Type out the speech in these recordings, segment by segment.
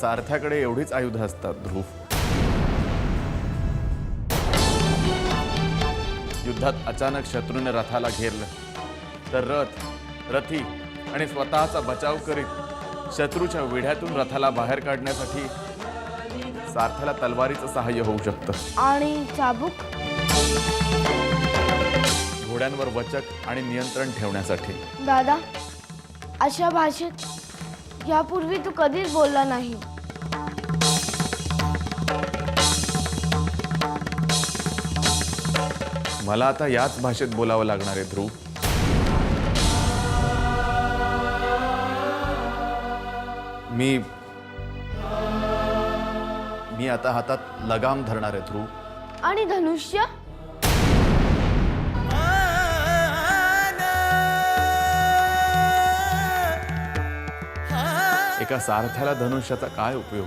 सारथ्याकडे एवढीच आयुध असतात ध्रुव. युद्धात अचानक शत्रूने रथाला घेरलं. तर रथ रथी आणि स्वतःचा बचाव करीत शत्रूच्या विढ्यातून रथाला बाहेर काढण्यासाठी सारथ्याला तलवारीचं सहाय्य होऊ शकतं. आणि चाबूक? घोड्यांवर वचक आणि नियंत्रण ठेवण्यासाठी. दादा अशा भाषेत यापूर्वी तू कधीच बोलला नाही. मला आता याच भाषेत बोलावं लागणार आहे ध्रुव. मी मी आता हातात लगाम धरणार आहे ध्रुव. आणि धनुष्य? एका सारथ्याला धनुष्याचा काय उपयोग?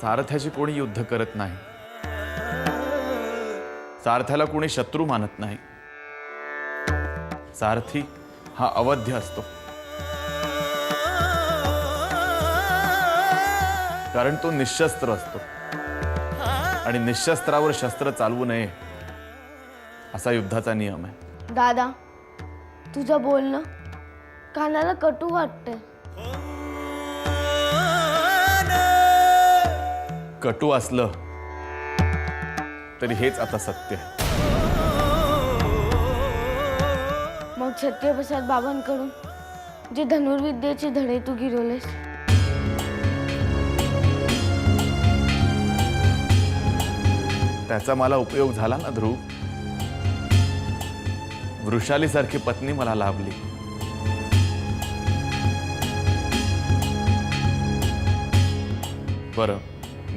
सारथ्याशी कोणी युद्ध करत नाही. सारथ्याला कोणी शत्रू मानत नाही. सारथी हा अवध्य असतो. कारण तो निशस्त्र असतो. आणि निशस्त्रावर शस्त्र चालवू नये असा युद्धाचा नियम आहे. दादा तुझं बोलणं कानाला कटू वाटतंय. कटू असलं तरी हेच आता सत्य आहे. मग छत्रप्रसाद बाबांकडून जे धनुर्विद्येचे धडे तू गिरवलेस. त्याचा मला उपयोग झाला ना ध्रुव? वृषालीसारखी पत्नी मला लाभली. बरं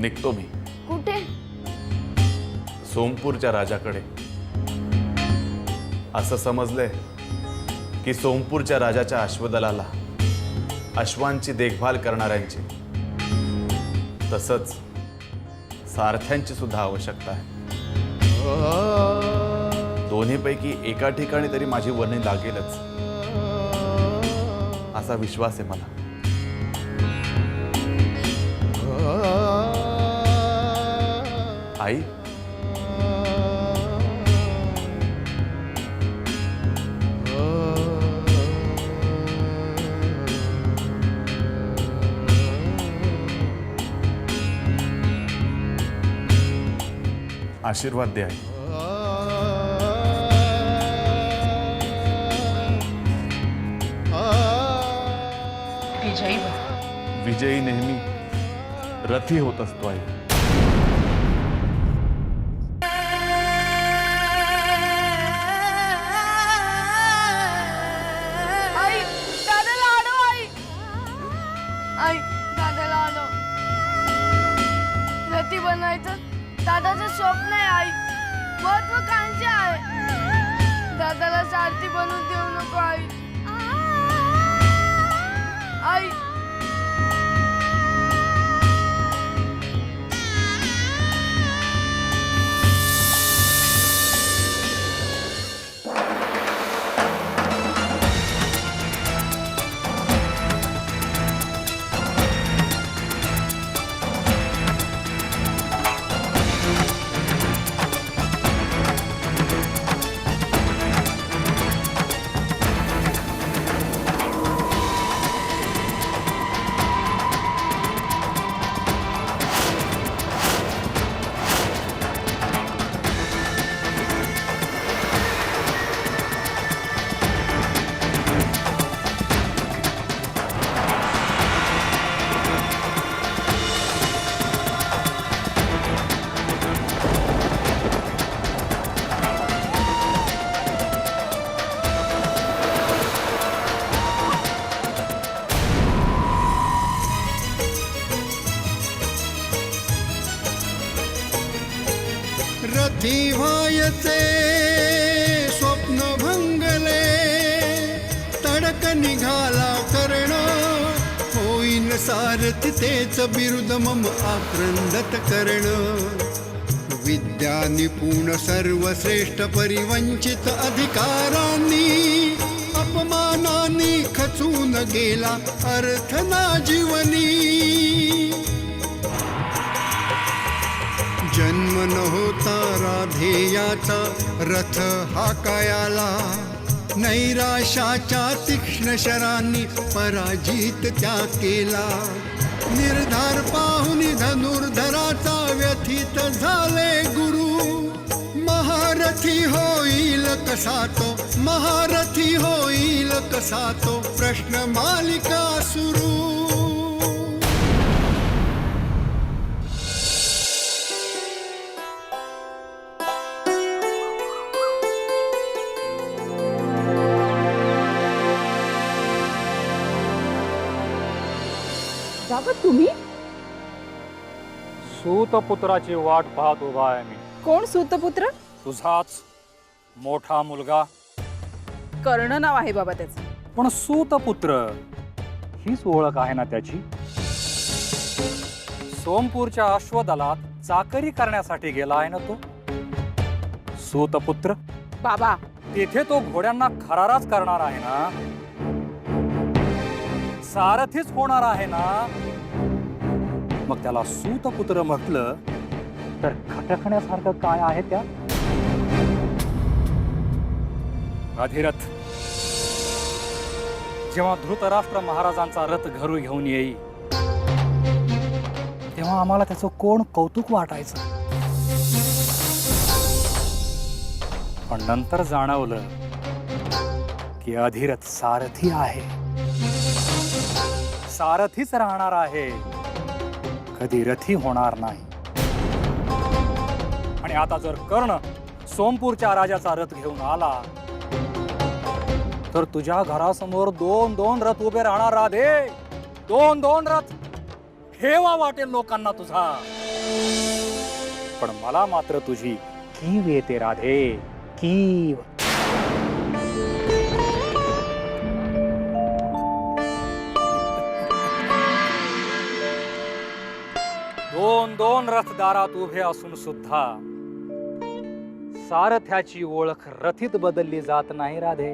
निघतो मी. कुठे? सोमपूरच्या राजाकडे. असं समजलंय की सोमपूरच्या राजाच्या अश्वदलाला अश्वांची देखभाल करणाऱ्यांची तसंच सारथ्यांची सुद्धा आवश्यकता आहे. दोन्हीपैकी एका ठिकाणी तरी माझी वर्णी लागेलच असा विश्वास आहे मला. आई? आशीर्वाद द्या. विजयी नेहमी रथी होत असतो आई. निघाला कर्ण. होईन सारथ तेच बिरुद मम आक्रंदत कर्ण. विद्या निपुण सर्वश्रेष्ठ परिवंचित अधिकारांनी अपमानानी खचून गेला अर्थ ना जीवनी. जन्म न होता राधेयाचा रथ हा कायाला नैराशाच्या तीक्ष्ण शरांनी पराजित त्या केला. निर्धार पाहून धनुर्धराचा व्यथित झाले गुरु. महारथी होईल कसा तो? महारथी होईल कसा तो? प्रश्न मालिका सुरू. सूतपुत्राची वाट पाहत उभा आहे मी. कोण सूतपुत्र? तुझाच मोठा मुलगा. कर्ण नाव आहे बाबा त्याचं. पण सूतपुत्र हीच ओळख आहे ना त्याची? सोमपूरच्या अश्वदलात चाकरी करण्यासाठी गेला आहे ना तो? सूतपुत्र? बाबा. तिथे तो घोड्यांना खराराच करणार आहे ना? सारथीच होणार आहे ना? मग त्याला सूतपुत्र म्हटलं तर खटकण्यासारखं काय आहे त्या अधिरथ जेव्हा धृतराष्ट्र महाराजांचा रथ घरू घेऊन येई तेव्हा आम्हाला त्याचं कोण कौतुक वाटायचं? पण नंतर जाणवलं की अधिरथ सारथी आहे. सारथीच राहणार आहे. कधी रथी होणार नाही. आणि आता जर कर्ण सोमपूरच्या राजाचा रथ घेऊन आला तर तुझ्या घरासमोर दोन दोन रथ उभे राहणार राधे. दोन दोन रथ. हेवा वाटेल लोकांना तुझा. पण मला मात्र तुझी कीव येते राधे. कीव. दोन दोन रथ दारात उभे असून सुद्धा सारथ्याची ओळख रथीत बदलली जात नाही राधे.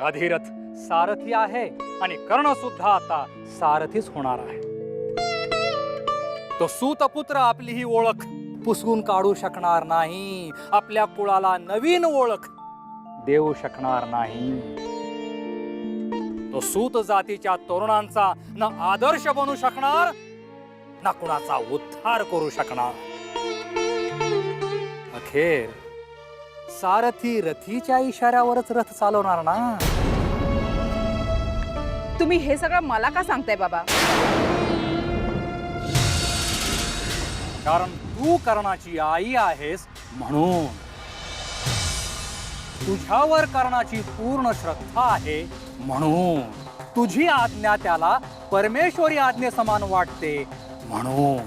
अधिरथ सारथी आहे आणि कर्ण सुद्धा आता सारथीच होणार आहे. तो सूतपुत्र आपली ही ओळख पुसवून काढू शकणार नाही. आपल्या कुळाला नवीन ओळख देऊ शकणार नाही. तो सूत जातीच्या तरुणांचा न आदर्श बनू शकणार ना कुणाचा उद्धार करू शकणार. अखेर सारथी रथीच्या इशाऱ्यावरच रथ चालवणार ना? तुम्ही हे सगळं मला का सांगताय बाबा? कारण तू कर्णाची आई आहेस म्हणून. तुझ्यावर कर्णाची पूर्ण श्रद्धा आहे म्हणून. तुझी आज्ञा त्याला परमेश्वरी आज्ञे समान वाटते. म्हणून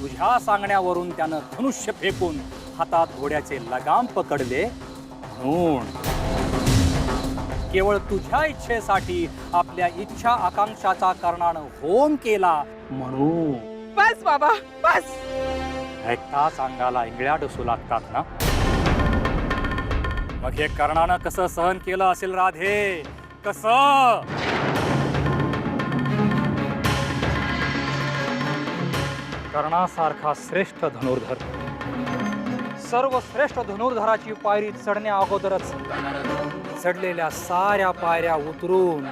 तुझ्या सांगण्यावरून त्यानं धनुष्य फेकून हातात घोड्याचे लगाम पकडले. म्हणून केवळ तुझ्या इच्छेसाठी आपल्या इच्छा आकांक्षाचा कर्णानं होम केला. म्हणून बस बाबा बस. ऐकताच अंगाला इंगळ्या डसू लागतात ना? मग हे कर्णानं कसं सहन केलं असेल राधे? कस? कर्णासारखा श्रेष्ठ धनुर्धर. सर्व श्रेष्ठ धनुर्धराची पायरी चढण्या अगोदरच चढलेल्या साऱ्या पायऱ्या उतरून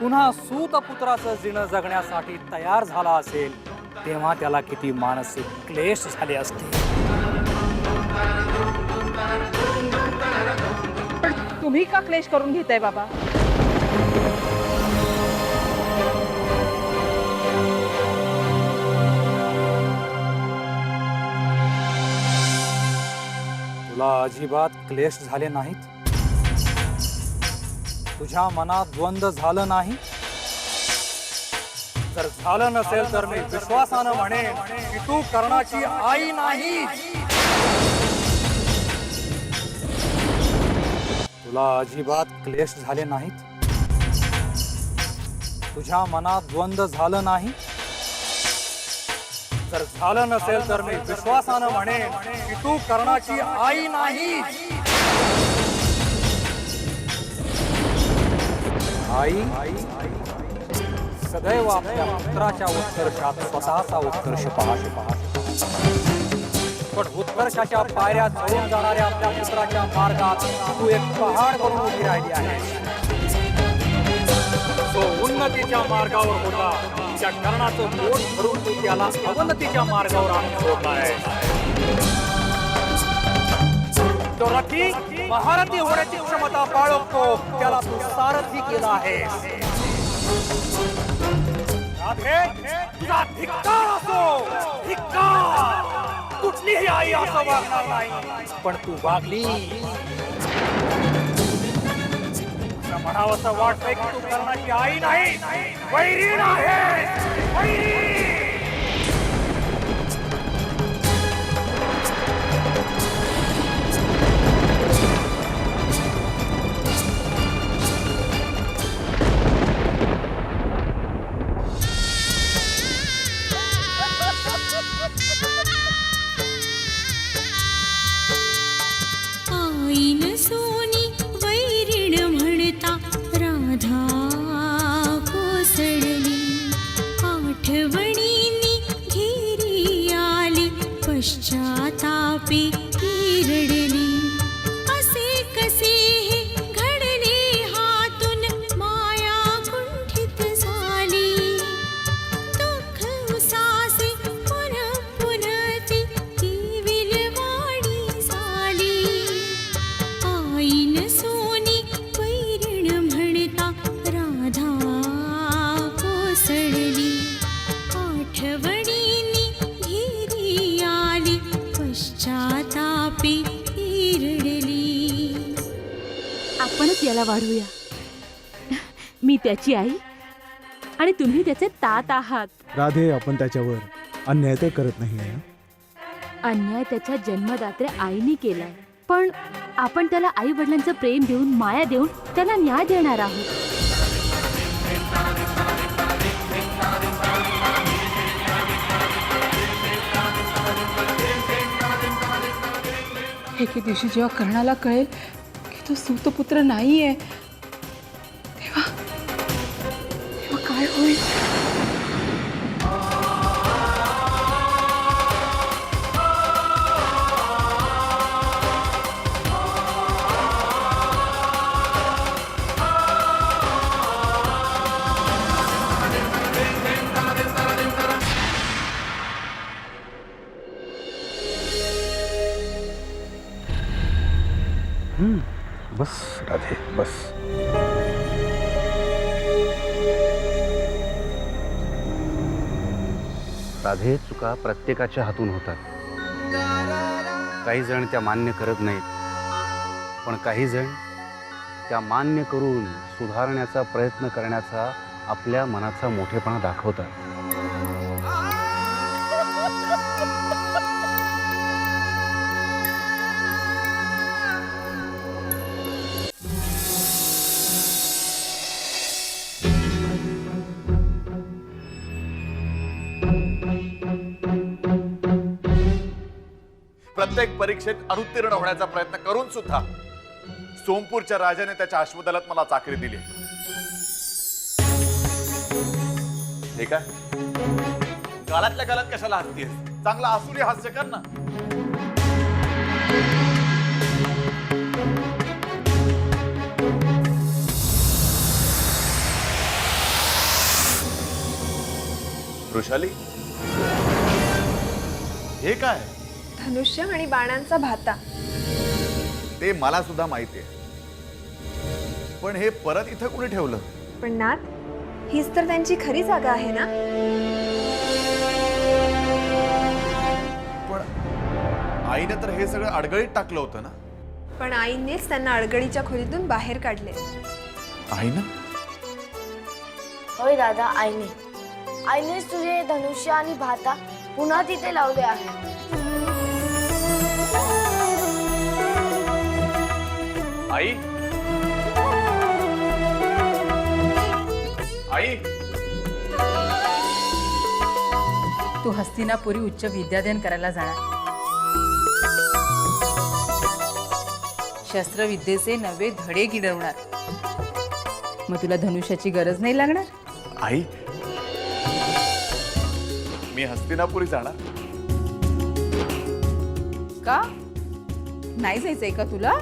पुन्हा सूतपुत्राचं जिणं जगण्यासाठी तयार झाला असेल तेव्हा त्याला किती मानसिक क्लेश झाले असते पण तुम्ही का क्लेश करून घेताय बाबा? तुला अजिबात क्लेश झाले नाहीत? तुझ्या मनात द्वंद्व झालं नाही? जर झालं नसेल तर मी विश्वासानं म्हणेन की तू कर्णाची आई नाही तुला अजिबात क्लेश झाले नाहीत? तुझ्या मनात द्वंद्व झालं नाही? जर झालं नसेल तर मी विश्वासानं म्हणेन की तू कर्णाची आई नाही आई? सदैव आपल्या पुत्राच्या उत्कर्षात स्वतःचा उत्कर्ष पाहते पण उत्कर्षाच्या पायऱ्या चढून जाणाऱ्या आपल्या पुत्राच्या मार्गात तू एक पहाड करून उभी राहिली आहे उन्नतीच्या मार्गावर होता. त्या कर्णाचं पोट भरून त्याला अवनतीच्या मार्गावर आणून सोडलाय तो रथी महारथी होण्याची क्षमता बाळगतो. तू सारथी केला आई असं वागणार पण तू वागली. म्हणावं असं वाटतंय की तू कर्णाची आई नाही. वैरीण नाही. वैरी! वाढवूया मी त्याची आई आणि तुम्ही त्याचे तात आहात. राधे आपण त्याच्यावर अन्याय तर करत नाही आहे अन्याय त्याच्या जन्मदात्रे आईने केलाय. पण आपण त्याला आई वडिलांचं प्रेम देऊन माया देऊन त्याला न्याय देणार आहोत. एके दिवशी जेव्हा कर्णाला कळेल तो सूतपुत्र नाही आहे साधे चुका प्रत्येकाच्या हातून होतात. काही जण त्या मान्य करत नाहीत. पण काही जण त्या मान्य करून सुधारण्याचा प्रयत्न करण्याचा आपल्या मनाचा मोठेपणा दाखवतात. प्रत्येक परीक्षेत अनुत्तीर्ण होण्याचा प्रयत्न करून सुद्धा सोमपूरच्या राजाने त्याच्या अश्वदलात मला चाकरी दिली. हे काय? गालातल्या गालात कशाला हसतीयस? चांगला आसुरी हास्य कर ना. वृषाली? हे काय? धनुष्य आणि बाणांचा भाता. ते मला सुद्धा माहिती आहे. पण हे परत इथं कुणी ठेवलं? पण नाथ हीच तर त्यांची खरी जागा आहे ना? पण आईने तर हे सगळं अडगळीत टाकलं होतं ना? पण आईनेच त्यांना अडगळीच्या खोलीतून बाहेर काढले. आईनं? होय दादा आईने. आईनेच तुझे धनुष्य आणि भाता पुन्हा तिथे लावले आहे आई. आई. तू हस्तिनापुरी उच्च विद्याध्ययन करायला जाणार. शस्त्रविद्येचे नवे धडे गिरवणार मग तुला धनुष्याची गरज नाही लागणार? आई. मी हस्तिनापुरी जाणार. का? नाही जायचंय का तुला?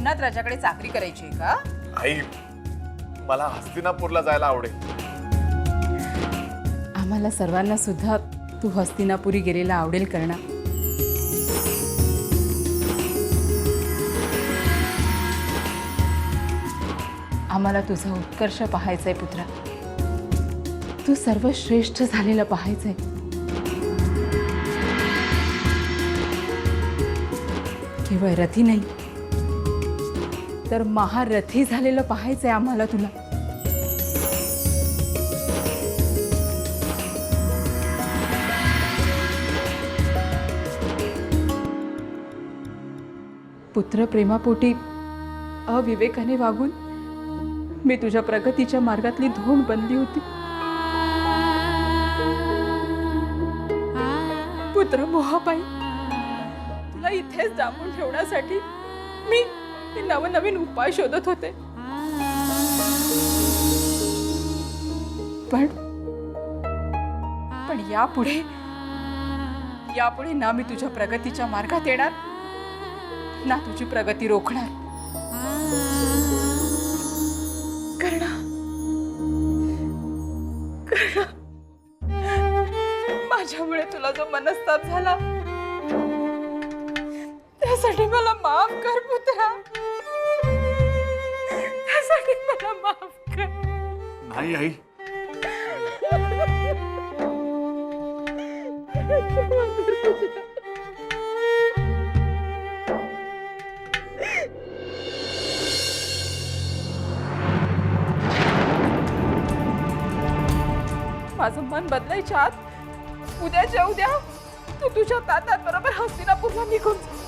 सोमनाथ राजाकडे चाकरी करायची आहे का? आई मला हस्तिनापूरला जायला आवडेल. आम्हाला सर्वांना सुद्धा तू हस्तिनापुरी गेलेला आवडेल करणा. आम्हाला तुझा उत्कर्ष पाहायचंय पुत्रा. तू सर्वश्रेष्ठ झालेलं पाहायचंय. केवळ रथी नाही तर महारथी झालेलं पाहायचंय आम्हाला तुला. पुत्र प्रेमापोटी अविवेकाने वागून मी तुझ्या प्रगतीच्या मार्गातली धोंड बनली होती. पुत्र मोहाबाई तुला इथेच दाबून ठेवण्यासाठी मी मी नवनवीन उपाय शोधत होते. पण पण यापुढे यापुढे ना मी तुझ्या प्रगतीच्या मार्गात येणार ना तुझी प्रगती रोखणार. कर्णा कर्णा माझ्यामुळे तुला जो मनस्ताप झाला त्यासाठी मला माफ कर पुत्रा. नाही आई माझं मन बदलायच्या आत उद्याच्या उद्या तू तुझ्या तातात बरोबर हस्तिनापूरला निघून जा.